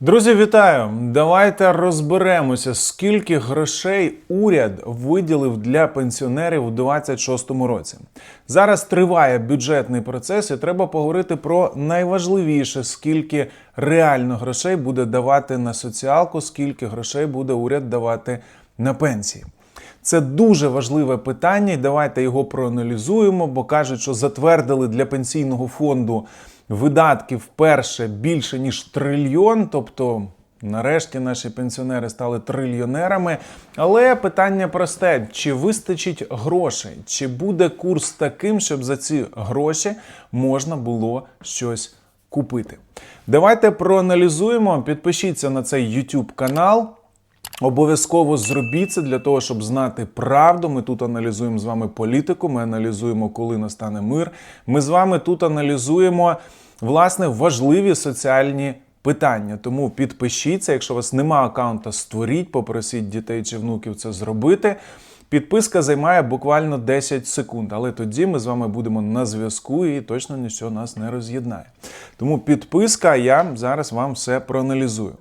Друзі, вітаю! Давайте розберемося, скільки грошей уряд виділив для пенсіонерів у 2026 році. Зараз триває бюджетний процес, і треба поговорити про найважливіше, скільки реально грошей буде давати на соціалку, скільки грошей буде уряд давати на пенсії. Це дуже важливе питання, і давайте його проаналізуємо, бо кажуть, що затвердили для пенсійного фонду видатків вперше більше ніж трильйон. Тобто, нарешті наші пенсіонери стали трильйонерами. Але питання просте: чи вистачить грошей? Чи буде курс таким, щоб за ці гроші можна було щось купити? Давайте проаналізуємо. Підпишіться на цей YouTube канал. Обов'язково зробіть це для того, щоб знати правду. Ми тут аналізуємо з вами політику, ми аналізуємо, коли настане мир. Ми з вами тут аналізуємо власне важливі соціальні питання. Тому підпишіться, якщо у вас немає аккаунта, створіть, попросіть дітей чи внуків це зробити. Підписка займає буквально 10 секунд, але тоді ми з вами будемо на зв'язку і точно нічого нас не роз'єднає. Тому підписка, я зараз вам все проаналізую.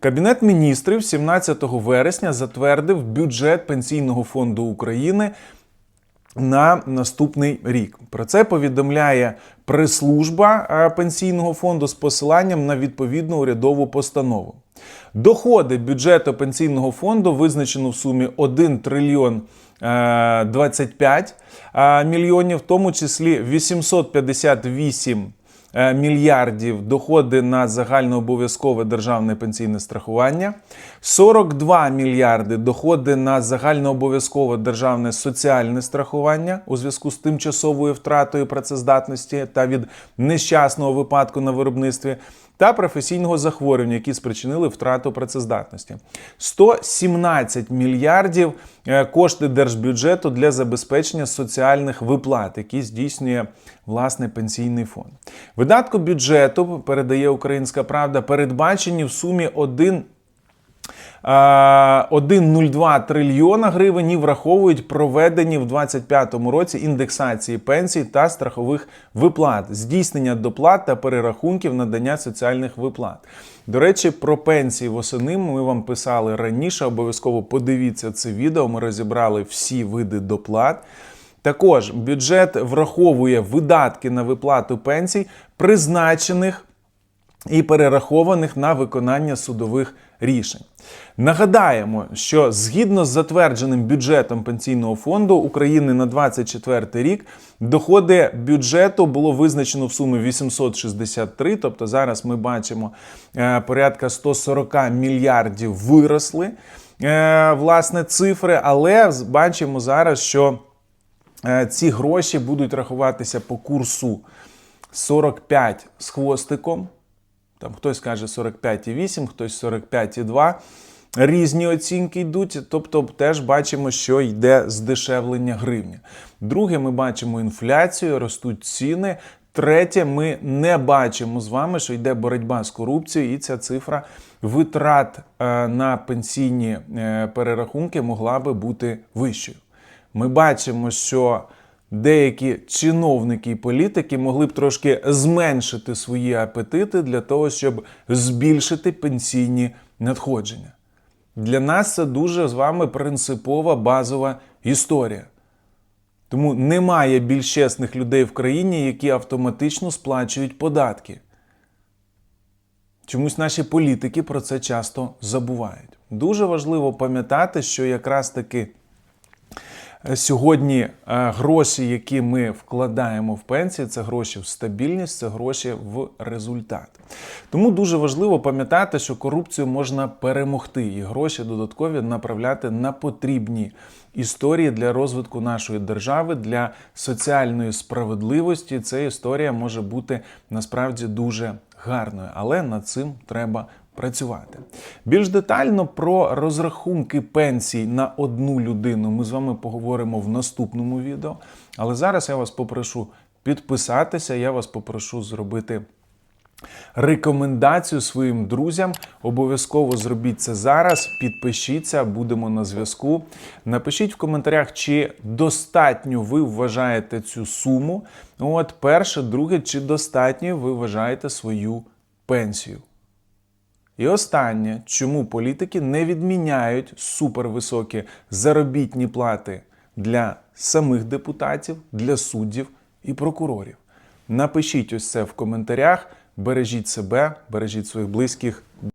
Кабінет міністрів 17 вересня затвердив бюджет Пенсійного фонду України на наступний рік. Про це повідомляє прес-служба е, пенсійного фонду з посиланням на відповідну урядову постанову. Доходи бюджету пенсійного фонду визначено в сумі 1 трильйон е, 25 е, мільйонів, в тому числі 858 е, мільярдів доходи на загальнообов'язкове державне пенсійне страхування, 42 мільярди доходи на загальнообов'язкове державне соціальне страхування у зв'язку з тимчасовою втратою працездатності та від нещасного випадку на виробництві. Та професійного захворювання, які спричинили втрату працездатності, 117 мільярдів е, кошти держбюджету для забезпечення соціальних виплат, які здійснює власне пенсійний фонд. Видатку бюджету передає Українська Правда, передбачені в сумі 1 1,02 трильйона гривень і враховують проведені в 2025 році індексації пенсій та страхових виплат, здійснення доплат та перерахунків надання соціальних виплат. До речі, про пенсії восени ми вам писали раніше. Обов'язково подивіться це відео. Ми розібрали всі види доплат. Також бюджет враховує видатки на виплату пенсій, призначених і перерахованих на виконання судових рішень. Нагадаємо, що згідно з затвердженим бюджетом пенсійного фонду України на 2024 рік доходи бюджету було визначено в сумі 863, тобто зараз ми бачимо е, порядка 140 мільярдів виросли е, власне цифри, але бачимо зараз, що ці гроші будуть рахуватися по курсу 45 з хвостиком. Там хтось каже 45,8, хтось 45,2. Різні оцінки йдуть, тобто теж бачимо, що йде здешевлення гривні. Друге, ми бачимо інфляцію, ростуть ціни. Третє, ми не бачимо з вами, що йде боротьба з корупцією, і ця цифра витрат е, на пенсійні е, перерахунки могла би бути вищою. Ми бачимо, що деякі чиновники і політики могли б трошки зменшити свої апетити для того, щоб збільшити пенсійні надходження. Для нас це дуже з вами принципова базова історія. Тому немає більш чесних людей в країні, які автоматично сплачують податки. Чомусь наші політики про це часто забувають. Дуже важливо пам'ятати, що якраз таки сьогодні е, гроші, які ми вкладаємо в пенсії, це гроші в стабільність, це гроші в результат. Тому дуже важливо пам'ятати, що корупцію можна перемогти, і гроші додаткові направляти на потрібні історії для розвитку нашої держави, для соціальної справедливості. Ця історія може бути насправді дуже гарною, але над цим треба працювати. Більш детально про розрахунки пенсій на одну людину ми з вами поговоримо в наступному відео. Але зараз я вас попрошу підписатися, я вас попрошу зробити. Рекомендацію своїм друзям обов'язково зробіть це зараз. Підпишіться, будемо на зв'язку. Напишіть в коментарях, чи достатньо ви вважаєте цю суму. От, перше, друге, чи достатньо ви вважаєте свою пенсію. І останнє, чому політики не відміняють супервисокі заробітні плати для самих депутатів, для суддів і прокурорів. Напишіть ось це в коментарях. Бережіть себе, бережіть своїх близьких.